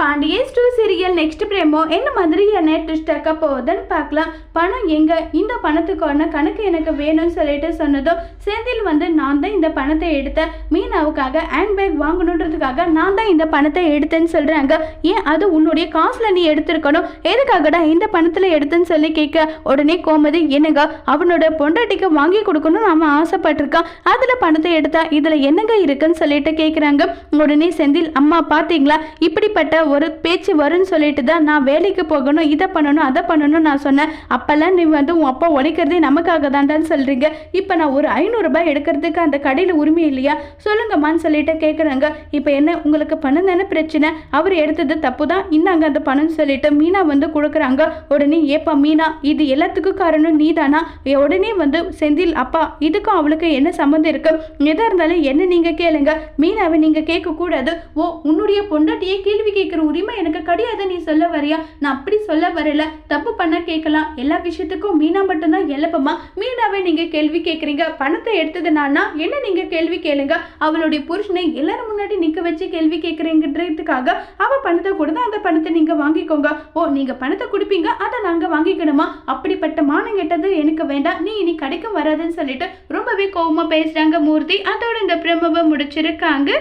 Pandian two serial next promo என்ன மாதிரியான twist ஆக்க போகுதுன்னு பார்க்கலாம். பணம் எங்க? இந்த பணத்துக்கான கணக்கு எனக்கு வேணும்னு சொல்லிட்டு சொன்னதும் செந்தில் வந்து நான் தான் இந்த பணத்தை எடுத்தேன். மீனாவுக்காக ஹேண்ட் பேக் வாங்கணுன்றதுக்காக நான் தான் இந்த பணத்தை எடுத்தேன்னு சொல்றாங்க. ஏன் அது உன்னுடைய காசுல நீ எடுத்திருக்கணும்? எதுக்காகடா இந்த பணத்துல எடுத்தேன்னு சொல்லி கேட்க உடனே கோமதி என்னங்க அவனோட பொண்டாட்டிக்கு வாங்கி கொடுக்கணும்னு அவன் ஆசைப்பட்டிருக்கான். அதுல பணத்தை எடுத்தா இதுல என்னங்க இருக்குன்னு சொல்லிட்டு கேட்குறாங்க உடனே செந்தில் அம்மா பார்த்தீங்களா இப்படிப்பட்ட ஒரு பேச்சு வரும்னு சொல்லிட்டு தான் நான் வேலைக்கு போகணும் இதை பண்ணணும் அதை பண்ணணும் நான் சொன்னேன். அப்போல்லாம் நீ வந்து உன் அப்பா உழைக்கிறதே நமக்காக தாண்டான்னு சொல்கிறீங்க இப்போ நான் ஒரு ஐநூறுரூபா எடுக்கிறதுக்கு அந்த கடையில் உரிமை இல்லையா? சொல்லுங்கம்மான்னு சொல்லிட்டு கேட்குறாங்க இப்போ என்ன உங்களுக்கு பணம் தானே பிரச்சனை? அவர் எடுத்தது தப்பு தான். இந்தாங்க அந்த பணம்னு சொல்லிட்டு மீனா வந்து கொடுக்குறாங்க. உடனே ஏப்பா மீனா இது எல்லாத்துக்கும் காரணம் நீ தானா உடனே வந்து செந்தில் அப்பா இதுக்கும் அவளுக்கு என்ன சம்மந்தம் இருக்கு? எதாக இருந்தாலும் என்ன நீங்கள் கேளுங்க. மீனாவை நீங்கள் கேட்கக்கூடாது. ஓ உன்னுடைய பொண்டாட்டியே கேள்வி கேட்குற உரிமை எனக்கு கிடையாது நீ சொல்ல வரியா? நான் அப்படி சொல்ல வரல. தப்பு பண்ண கேட்கலாம். எல்லா விஷயத்துக்கும் மீனா மட்டும்தான் எல்லப்பமா மீனாவே நீங்கள் கேள்வி கேட்குறீங்க. பணத்தை எடுத்தது நானா என்ன நீங்கள் கேள்வி கேளுங்க. அவளுடைய புருஷனை எல்லாரும் முன்னாடி நிற்க வச்சு கேள்வி கேட்குறீங்கன்றதுக்காக அவ பணத்தை கொடுத்தா அந்த பணத்தை நீங்கள் வாங்கிக்கோங்க. ஓ நீங்கள் பணத்தை கொடுப்பீங்க அதை நாங்கள் வாங்கிக்கணுமா? அப்படிப்பட்ட மானம் கெட்டது எனக்கு வேண்டாம். நீ இனி கடைக்கும் வராதுன்னு சொல்லிட்டு ரொம்பவே கோபமாக பேசுகிறாங்க மூர்த்தி. அதோட இந்த பிரம்மவை முடிச்சிருக்காங்க.